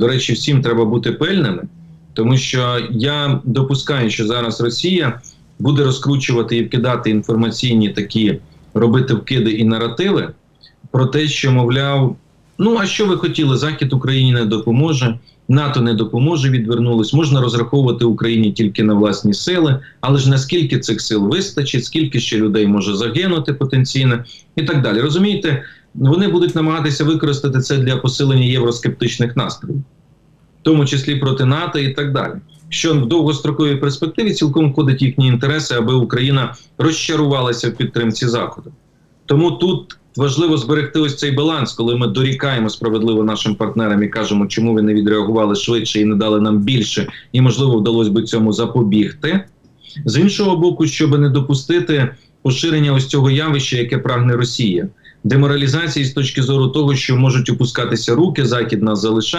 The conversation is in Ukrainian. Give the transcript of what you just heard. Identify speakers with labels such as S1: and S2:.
S1: До речі, всім треба бути пильними, тому що я допускаю, що зараз Росія буде розкручувати і вкидати інформаційні такі, робити вкиди і наративи про те, що мовляв, ну а що ви хотіли? Захід Україні не допоможе, НАТО не допоможе, відвернулись. Можна розраховувати Україні тільки на власні сили, але ж наскільки цих сил вистачить, скільки ще людей може загинути потенційно, і так далі. Розумієте, вони будуть намагатися використати це для посилення євроскептичних настроїв, в тому числі проти НАТО і так далі. Що в довгостроковій перспективі цілком входить їхні інтереси, аби Україна розчарувалася в підтримці Заходу. Тому тут важливо зберегти ось цей баланс, коли ми дорікаємо справедливо нашим партнерам і кажемо, чому ви не відреагували швидше і не дали нам більше, і можливо вдалося би цьому запобігти. З іншого боку, щоб не допустити поширення ось цього явища, яке прагне Росія, деморалізації з точки зору того, що можуть опускатися руки, захід нас залишає.